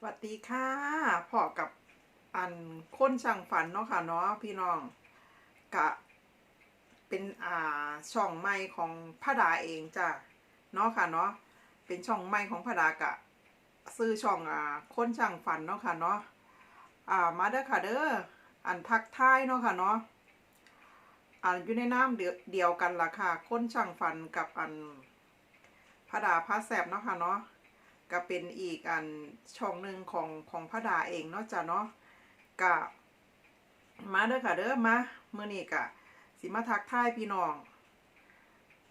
สวัสดีค่ะพอกับอันค้นช่างฝันเนาะค่ะเนาะพี่น้องกะเป็นอ่าช่องใหม่ของพระดาเองจ้ะเนาะค่ะเนาะเป็นช่องใหม่ของพระดากะ ซื้อช่องอ่าค้นช่างฝันเนาะค่ะเนาะอ่ามาเด้อค่ะเด้ออันทักทายเนาะค่ะเนาะอันอยู่ในน้ำเดียวเดียวกันล่ะค่ะค้นช่างฝันกับอันพระดาพระแสบเนาะค่ะเนาะ ก็เป็นอีกอันช่องหนึ่งของของพระดาเองเนาะจ้ะเนาะกะมาเด้อค่ะเด้อมาเมื่อนี้กะสิมาทักทายพี่น้อง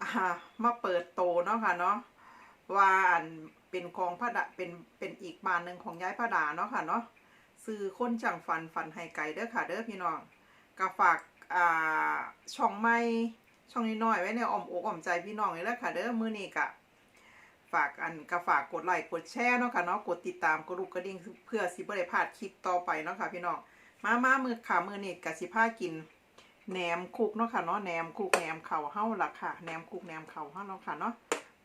อ่ามาเปิดโตเนาะค่ะเนาะว่าอันเป็นของพระดาเป็นเป็นอีกบานหนึ่งของย้ายพระดาเนาะค่ะเนาะซื้อคนจังฝันฝันให้ไก่เด้อค่ะเด้อพี่น้องก็ฝากอ่าช่องไม่ช่องน้อยๆไว้ในอ้อมอกอ้อมใจพี่น้องเลยแหละค่ะเด้อมื้อนี้กะ ฝากอันก็ฝากกดไลค์กดแชร์เนาะค่ะเนาะกดติดตามกดลูกกระดิ่งเพื่อสิบ่ได้พลาดคลิปต่อไปเนาะค่ะพี่น้องมามามือขามือนี่กะสิพากินแหนมคุกเนาะค่ะเนาะแหนมคุกแหนมเข่าเฮาล่ะค่ะแหนมคุกแหนมเข่าเฮาเนาะค่ะเนาะ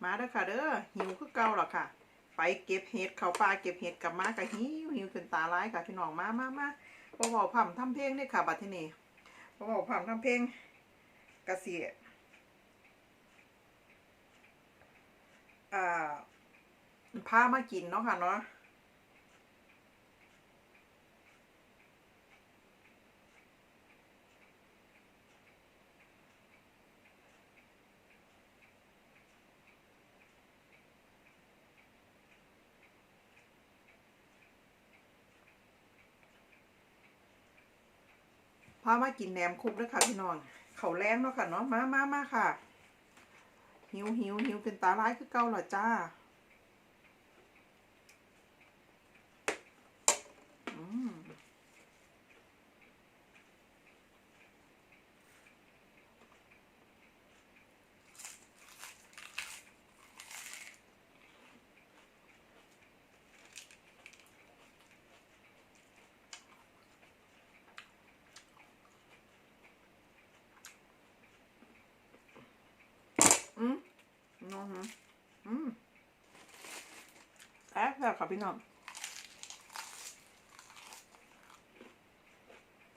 มาเด้อค่ะเด้อหิวคือเก่าล่ะค่ะ ไปเก็บเห็ดเข้าป่าเก็บเห็ดกับมากะหิวหิวจนตาลายค่ะพี่น้องมามามาพอบอกพ่ำทำเพลงนี่ค่ะบัดทีนี้พอบอกพ่ำทำเพลงกะเสิ อ่าพามากินเนาะค่ะเนาะพามากินแหนมคุกด้วยค่ะพี่น้อง เขาแรงเนาะค่ะเนาะ มามามาค่ะ หิวหิวหิวเป็นตาร้ายคือเก่าหรอจ้า อืมอืม น้องฮะอืมแอบแบบค่ะพี่น้อง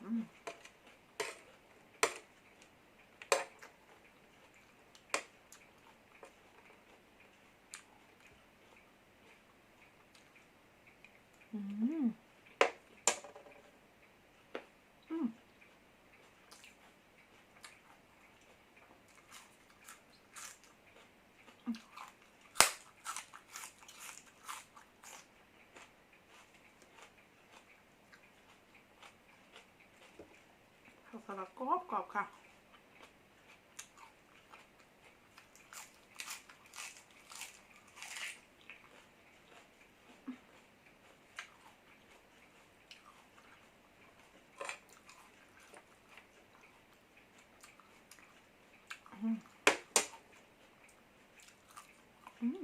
อืมอืมอืม ข้าวสลัดกร อบกรอบค่ะอืมอืม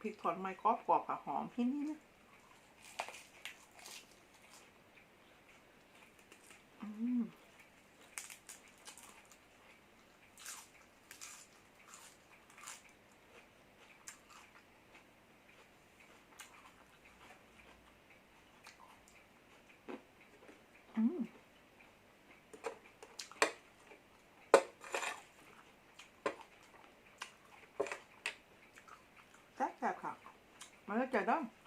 พริกถอนไม้กรอบกรอบค่ะหอมที่นี่นะ อืมอืมแซ่บๆค่ะ มาแ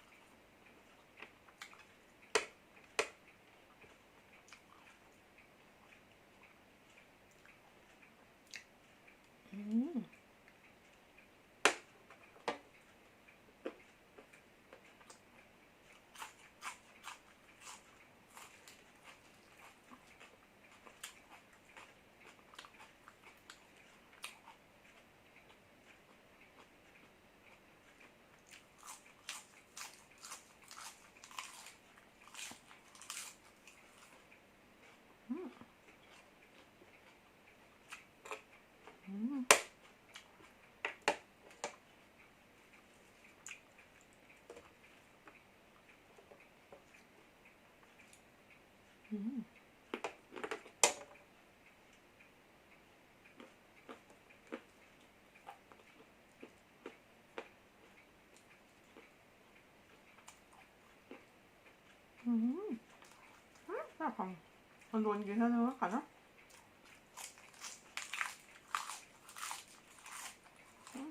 อืมน่าฟังมันโดนกินแล้วเนอะค่ะเนอะอืม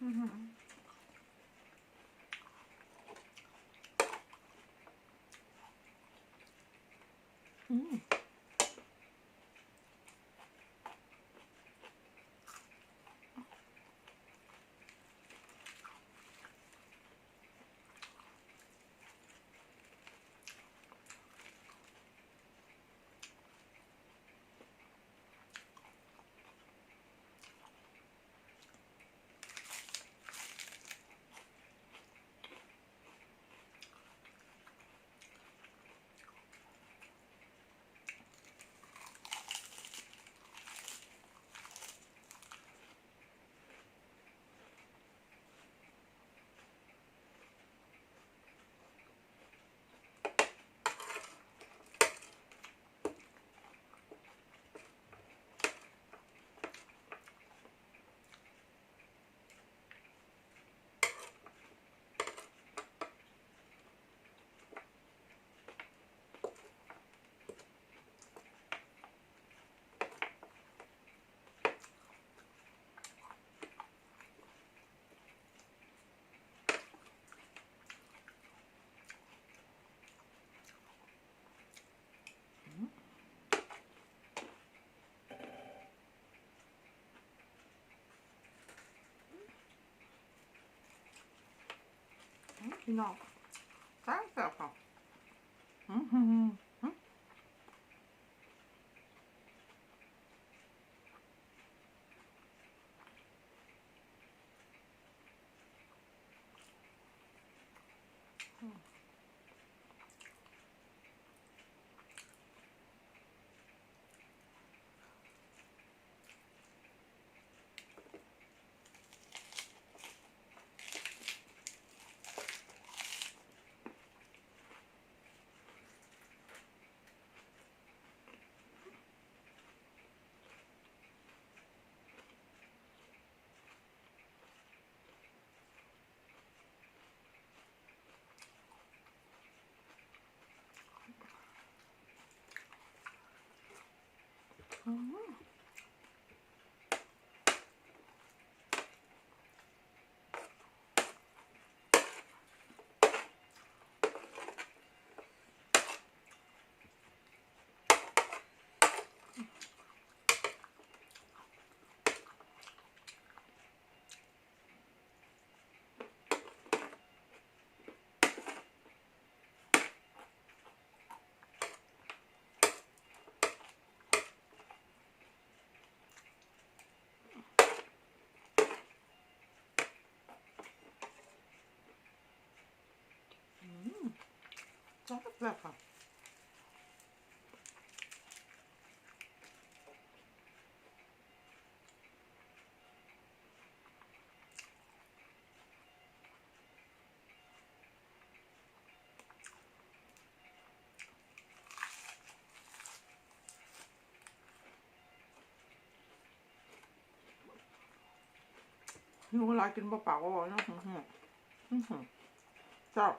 อื ม อืมอืม พี่ น้องแต่ค่ะอืมอืมอืมอืมอืมจ้าแบค่ะหนูเวลากินเปล่าๆก็บอกนะอื้อหืออื้อหือชอบ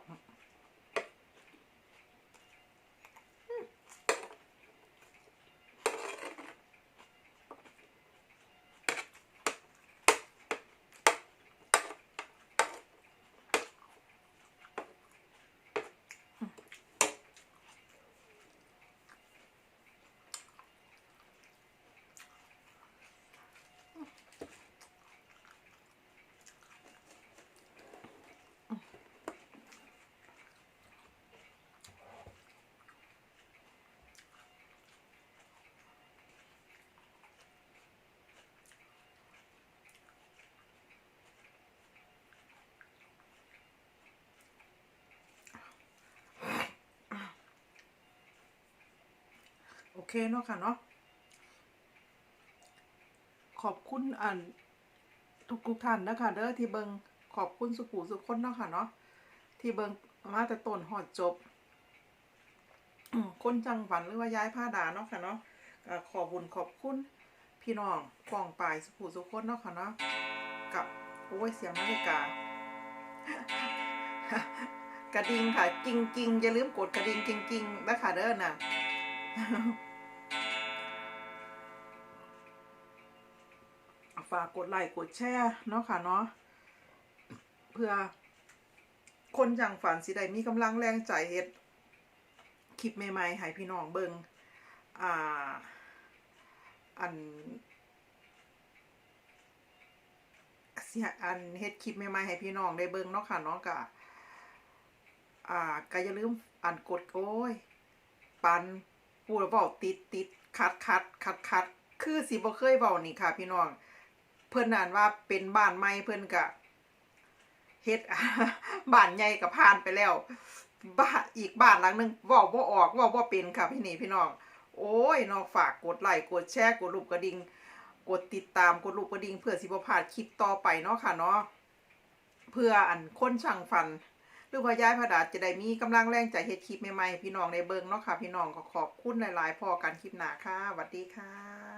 เคเนาะค่ะเนาะขอบคุณอันทุกทุกท่านนะคะเด้อที่เบิงขอบคุณสุขุสุขคนเนาะค่ะเนาะที่เบิงมาแต่ต้นหอดจบคนจังหวันหรือว่าย้ายผ้าดาเนาะค่ะเนาะขอบุญขอบคุณพี่น้องกองปลายสุขุสุขคนเนาะค่ะเนาะกับโอ้ยเสียงนาฬิกากระดิ่งค่ะจริงจริงๆอย่าลืมกดกระดิ่งจริงๆนะคะเด้อนะ ฝากกดไลค์กดแชร์เนาะค่ะเนาะเพื่อคนจังฝันสิได้มีกำลังแรงใจเฮ็ดคลิปใหม่ๆให้พี่น้องเบิงอ่า อันเสียอันเฮ็ดคลิปใหม่ๆให้พี่น้องได้เบิ่งเนาะค่ะเนาะกะอ่าก็อย่าลืมอันกดโอ้ย ปันพูดแล้วเว้าติดติดคัดคัดคัดคัดคือสิบ่เคยเว้านี่ค่ะ พี่น้อง เพิ่อนอ่านว่าเป็นบ้านใหม่เพิ่อนก็เฮ็ดบ้านใหญ่ก็ผ่านไปแล้วบ้านอีกบ้านหลังหนึงว้าบ่ออกว้าบ่เป็นค่ะพี่นี่พี่น้องโอ้ยน้องฝากกดไลค์กดแชร์กดรูปกระดิ่งกดติดตามกดรูปกระดิ่งเพื่อสิบ่พลาดคลิปต่อไปเนาะค่ะเนาะเพื่ออันคนช่างฟันหรือว่ายายพระดาจะได้มีกำลังแรงใจเฮ็ดคลิปใหม่ๆพี่น้องได้เบิงเนาะค่ะ พี่น้องก็ขอบคุณหลายๆพอกันคลิปหนาค่ะสวัสดีค่ะ